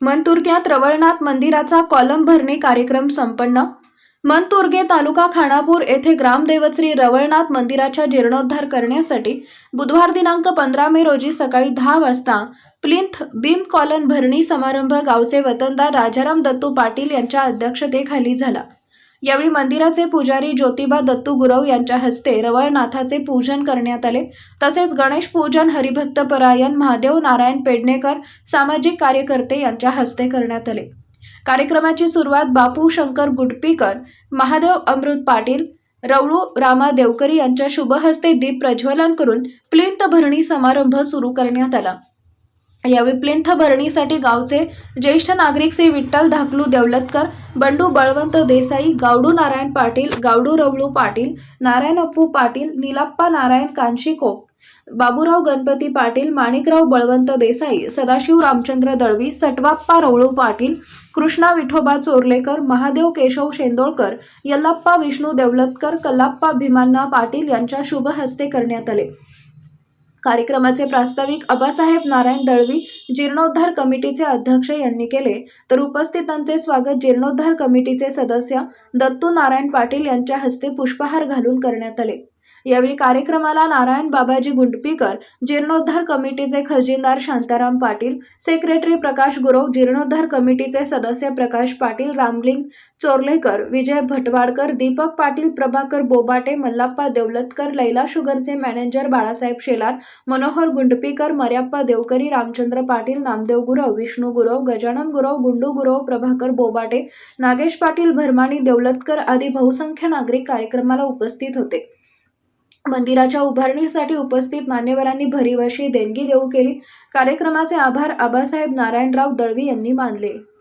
मनतुर्ग्यात रवळनाथ मंदिराचा कॉलम भरणी कार्यक्रम संपन्न. मनतुर्गे तालुका खानापूर येथे ग्रामदैवत श्री रवळनाथ मंदिराच्या जीर्णोद्धार करण्यासाठी बुधवार दिनांक पंधरा मे रोजी सकाळी दहा वाजता प्लिंथ बीम कॉलन भरणी समारंभ गावचे वतनदार राजाराम दत्तू पाटील यांच्या अध्यक्षतेखाली झाला. यावेळी मंदिराचे पुजारी ज्योतिबा दत्तू गुरव यांच्या हस्ते रवळनाथाचे पूजन करण्यात आले. तसेच गणेश पूजन हरिभक्त परायण महादेव नारायण पेडणेकर सामाजिक कार्यकर्ते यांच्या हस्ते करण्यात आले. कार्यक्रमाची सुरुवात बापू शंकर गुडपीकर महादेव अमृत पाटील रवळू रामा देवकरी यांच्या शुभहस्ते दीप प्रज्वलन करून प्लिंत भरणी समारंभ सुरू करण्यात आला. यावेळी प्लिंथ भरणीसाठी गावचे ज्येष्ठ नागरिक श्री विठ्ठल धाकलू देवलतकर बंडू बळवंत देसाई गावडू नारायण पाटील गावडू रवळू पाटील नारायण अप्पू पाटील निलाप्पा नारायण कांशीकोप बाबूराव गणपती पाटील माणिकराव बळवंत देसाई सदाशिव रामचंद्र दळवी सटवाप्पा रवळू पाटील कृष्णा विठोबा चोरलेकर महादेव केशव शेंदोळकर यल्लाप्पा विष्णू देवलतकर कल्लाप्पा भीमांना पाटील यांच्या शुभ हस्ते करण्यात आले. कार्यक्रमाचे प्रास्ताविक आबासाहेब नारायण दळवी जीर्णोद्धार कमिटीचे अध्यक्ष यांनी केले. तर उपस्थितांचे स्वागत जीर्णोद्धार कमिटीचे सदस्य दत्तू नारायण पाटील यांच्या हस्ते पुष्पहार घालून करण्यात आले. यावेळी कार्यक्रमाला नारायण बाबाजी गुंडपीकर जीर्णोद्धार कमिटीचे खजिनदार शांताराम पाटील सेक्रेटरी प्रकाश गुरव जीर्णोद्धार कमिटीचे सदस्य प्रकाश पाटील रामलिंग चोरलेकर विजय भटवाडकर दीपक पाटील प्रभाकर बोबाटे मल्लाप्पा देवलतकर लैला शुगरचे मॅनेजर बाळासाहेब शेलार मनोहर गुंडपीकर मर्याप्पा देवकरी रामचंद्र पाटील नामदेव गुरव विष्णू गुरव गजानन गुरव गुंडू गुरव प्रभाकर बोबाटे नागेश पाटील भरमानी देवलतकर आदी बहुसंख्य नागरिक कार्यक्रमाला उपस्थित होते. मंदिराच्या उभारणीसाठी उपस्थित मान्यवरांनी भरीवशी देणगी देऊ केली. कार्यक्रमाचे आभार आबासाहेब नारायणराव दळवी यांनी मानले.